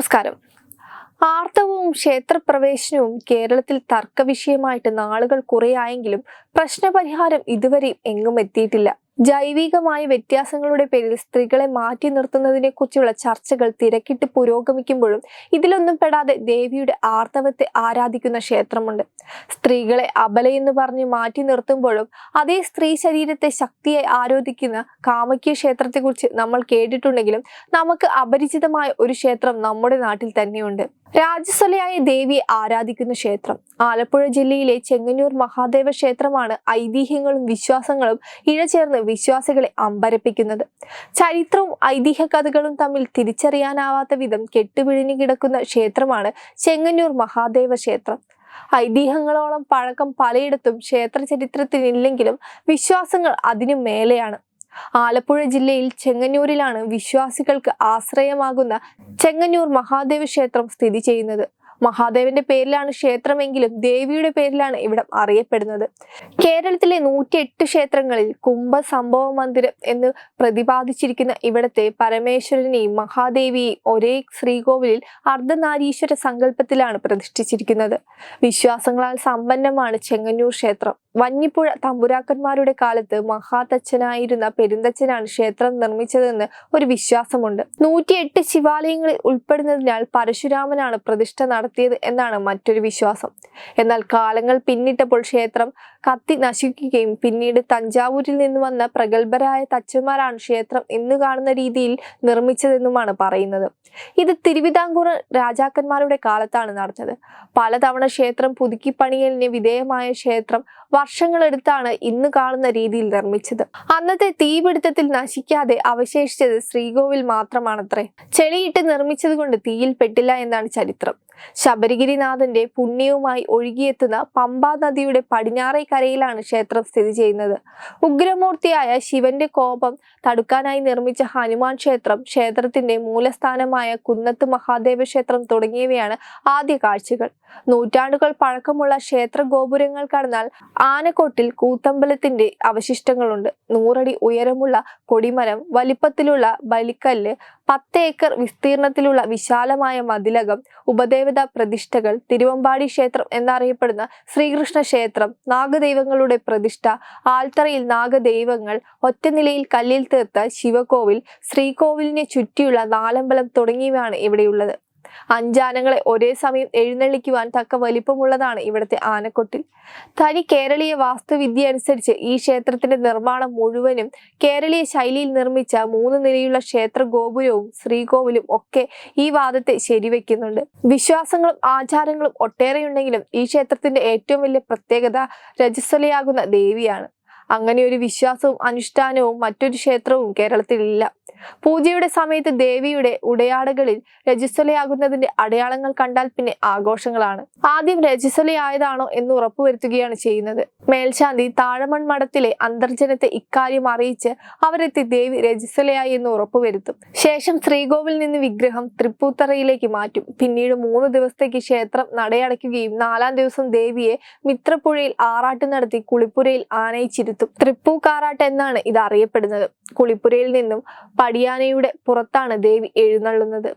നമസ്കാരം. ആർത്തവവും ക്ഷേത്രപ്രവേശനവും കേരളത്തിൽ തർക്കവിഷയമായിട്ട് നാളുകൾ കുറെയായെങ്കിലും പ്രശ്നപരിഹാരം ഇതുവരെയും എങ്ങും എത്തിയിട്ടില്ല. ജൈവികമായ വ്യത്യാസങ്ങളുടെ പേരിൽ സ്ത്രീകളെ മാറ്റി നിർത്തുന്നതിനെ കുറിച്ചുള്ള ചർച്ചകൾ തിരക്കിട്ട് പുരോഗമിക്കുമ്പോഴും ഇതിലൊന്നും പെടാതെ ദേവിയുടെ ആർത്തവത്തെ ആരാധിക്കുന്ന ക്ഷേത്രമുണ്ട്. സ്ത്രീകളെ അബലയെന്ന് പറഞ്ഞ് മാറ്റി നിർത്തുമ്പോഴും അതേ സ്ത്രീ ശരീരത്തെ ശക്തിയായി ആരോധിക്കുന്ന കാമക്യ ക്ഷേത്രത്തെക്കുറിച്ച് നമ്മൾ കേട്ടിട്ടുണ്ടെങ്കിലും നമുക്ക് അപരിചിതമായ ഒരു ക്ഷേത്രം നമ്മുടെ നാട്ടിൽ തന്നെയുണ്ട്. രാജസ്വലയായ ദേവിയെ ആരാധിക്കുന്ന ക്ഷേത്രം. ആലപ്പുഴ ജില്ലയിലെ ചെങ്ങന്നൂർ മഹാദേവ ക്ഷേത്രമാണ് ഐതിഹ്യങ്ങളും വിശ്വാസങ്ങളും ഇഴചേർന്ന് വിശ്വാസികളെ അമ്പരപ്പിക്കുന്നത്. ചരിത്രവും ഐതിഹ്യ കഥകളും തമ്മിൽ തിരിച്ചറിയാനാവാത്ത വിധം കെട്ടുപിഴിഞ്ഞു കിടക്കുന്ന ക്ഷേത്രമാണ് ചെങ്ങന്നൂർ മഹാദേവ ക്ഷേത്രം. ഐതിഹ്യങ്ങളോളം പഴക്കം പലയിടത്തും ക്ഷേത്ര ചരിത്രത്തിനില്ലെങ്കിലും വിശ്വാസങ്ങൾ അതിനു മേലെയാണ്. ആലപ്പുഴ ജില്ലയിൽ ചെങ്ങന്നൂരിലാണ് വിശ്വാസികൾക്ക് ആശ്രയമാകുന്ന ചെങ്ങന്നൂർ മഹാദേവ ക്ഷേത്രം സ്ഥിതി ചെയ്യുന്നത്. മഹാദേവന്റെ പേരിലാണ് ക്ഷേത്രമെങ്കിലും ദേവിയുടെ പേരിലാണ് ഇവിടം അറിയപ്പെടുന്നത്. കേരളത്തിലെ നൂറ്റിയെട്ട് ക്ഷേത്രങ്ങളിൽ കുംഭസംഭവ മന്ദിരം എന്ന് പ്രതിപാദിച്ചിരിക്കുന്ന ഇവിടത്തെ പരമേശ്വരനെയും മഹാദേവിയെയും ഒരേ ശ്രീകോവിലിൽ അർദ്ധനാരീശ്വര സങ്കല്പത്തിലാണ് പ്രതിഷ്ഠിച്ചിരിക്കുന്നത്. വിശ്വാസങ്ങളാൽ സമ്പന്നമാണ് ചെങ്ങന്നൂർ ക്ഷേത്രം. വഞ്ഞിപ്പുഴ തമ്പുരാക്കന്മാരുടെ കാലത്ത് മഹാതച്ഛനായിരുന്ന പെരുന്തച്ഛനാണ് ക്ഷേത്രം നിർമ്മിച്ചതെന്ന് ഒരു വിശ്വാസമുണ്ട്. നൂറ്റിയെട്ട് ശിവാലയങ്ങളിൽ ഉൾപ്പെടുന്നതിനാൽ പരശുരാമനാണ് പ്രതിഷ്ഠ നടത്തിയത് എന്നാണ് മറ്റൊരു വിശ്വാസം. എന്നാൽ കാലങ്ങൾ പിന്നിട്ടപ്പോൾ ക്ഷേത്രം കത്തി നശിക്കുകയും പിന്നീട് തഞ്ചാവൂരിൽ നിന്ന് വന്ന പ്രഗത്ഭരായ തച്ചന്മാരാണ് ക്ഷേത്രം ഇന്ന് കാണുന്ന രീതിയിൽ നിർമ്മിച്ചതെന്നുമാണ് പറയുന്നത്. ഇത് തിരുവിതാംകൂർ രാജാക്കന്മാരുടെ കാലത്താണ് നടന്നത്. പലതവണ ക്ഷേത്രം പുതുക്കിപ്പണിയലിന് വിധേയമായ ക്ഷേത്രം വർഷങ്ങളെടുത്താണ് ഇന്ന് കാണുന്ന രീതിയിൽ നിർമ്മിച്ചത്. അന്നത്തെ തീപിടുത്തത്തിൽ നശിക്കാതെ അവശേഷിച്ചത് ശ്രീകോവിൽ മാത്രമാണത്രേ. ചെളിയിട്ട് നിർമ്മിച്ചത് കൊണ്ട് തീയിൽ പെട്ടില്ല എന്നാണ് ചരിത്രം. ശബരിഗിരിനാഥന്റെ പുണ്യവുമായി ഒഴുകിയെത്തുന്ന പമ്പാ നദിയുടെ പടിഞ്ഞാറേ കരയിലാണ് ക്ഷേത്രം സ്ഥിതി ചെയ്യുന്നത്. ഉഗ്രമൂർത്തിയായ ശിവന്റെ കോപം തടുക്കാനായി നിർമ്മിച്ച ഹനുമാൻ ക്ഷേത്രം ക്ഷേത്രത്തിന്റെ മൂലസ്ഥാനമായ കുന്നത്ത് മഹാദേവ ക്ഷേത്രം തുടങ്ങിയവയാണ് ആദ്യ കാഴ്ചകൾ. നൂറ്റാണ്ടുകൾ പഴക്കമുള്ള ക്ഷേത്ര ഗോപുരങ്ങൾ കടന്നാൽ ആനക്കോട്ടിൽ കൂത്തമ്പലത്തിന്റെ അവശിഷ്ടങ്ങളുണ്ട്. നൂറടി ഉയരമുള്ള കൊടിമരം വലിപ്പത്തിലുള്ള ബലിക്കല്ല് പത്ത് ഏക്കർ വിസ്തീർണത്തിലുള്ള വിശാലമായ മതിലകം ഉപദേവത പ്രതിഷ്ഠകൾ തിരുവമ്പാടി ക്ഷേത്രം എന്നറിയപ്പെടുന്ന ശ്രീകൃഷ്ണ ക്ഷേത്രം നാഗദൈവങ്ങളുടെ പ്രതിഷ്ഠ ആൽത്തറയിൽ നാഗദൈവങ്ങൾ ഒറ്റനിലയിൽ കല്ലിൽ തീർത്ത ശിവകോവിൽ ശ്രീകോവിലിനെ ചുറ്റിയുള്ള നാലമ്പലം തുടങ്ങിയവയാണ് ഇവിടെയുള്ളത്. അഞ്ചാനകളെ ഒരേ സമയം എഴുന്നള്ളിക്കുവാൻ തക്ക വലിപ്പമുള്ളതാണ് ഇവിടുത്തെ ആനക്കൊട്ടിൽ. തനി കേരളീയ വാസ്തുവിദ്യ അനുസരിച്ച് ഈ ക്ഷേത്രത്തിന്റെ നിർമ്മാണം മുഴുവനും കേരളീയ ശൈലിയിൽ നിർമ്മിച്ച മൂന്ന് നിലയുള്ള ക്ഷേത്ര ഗോപുരവും ശ്രീകോവിലും ഒക്കെ ഈ വാദത്തെ ശരിവെക്കുന്നുണ്ട്. വിശ്വാസങ്ങളും ആചാരങ്ങളും ഒട്ടേറെയുണ്ടെങ്കിലും ഈ ക്ഷേത്രത്തിന്റെ ഏറ്റവും വലിയ പ്രത്യേകത രജസ്വലയാകുന്ന ദേവിയാണ്. അങ്ങനെ ഒരു വിശ്വാസവും അനുഷ്ഠാനവും മറ്റൊരു ക്ഷേത്രവും കേരളത്തിലില്ല. പൂജയുടെ സമയത്ത് ദേവിയുടെ ഉടയാടകളിൽ രജസ്വലയാകുന്നതിന്റെ അടയാളങ്ങൾ കണ്ടാൽ പിന്നെ ആഘോഷങ്ങളാണ്. ആദ്യം രജസ്വലയായതാണോ എന്ന് ഉറപ്പുവരുത്തുകയാണ് ചെയ്യുന്നത്. മേൽശാന്തി താഴമൺ മഠത്തിലെ അന്തർജനത്തെ ഇക്കാര്യം അറിയിച്ച് അവരെത്തി ദേവി രജസ്വലയായി എന്ന് ഉറപ്പുവരുത്തും. ശേഷം ശ്രീകോവിൽ നിന്ന് വിഗ്രഹം തൃപ്പൂത്തറയിലേക്ക് മാറ്റും. പിന്നീട് മൂന്ന് ദിവസത്തേക്ക് ക്ഷേത്രം നടയടയ്ക്കുകയും നാലാം ദിവസം ദേവിയെ മിത്രപ്പുഴയിൽ ആറാട്ട് നടത്തി കുളിപ്പുരയിൽ ആനയിച്ചിരുത്തും. തൃപ്പൂക്കാറാട്ട് എന്നാണ് ഇത് അറിയപ്പെടുന്നത് കുളിപ്പുരയിൽ നിന്നും പടിയാനയുടെ പുറത്താണ് ദേവി എഴുന്നള്ളുന്നത്.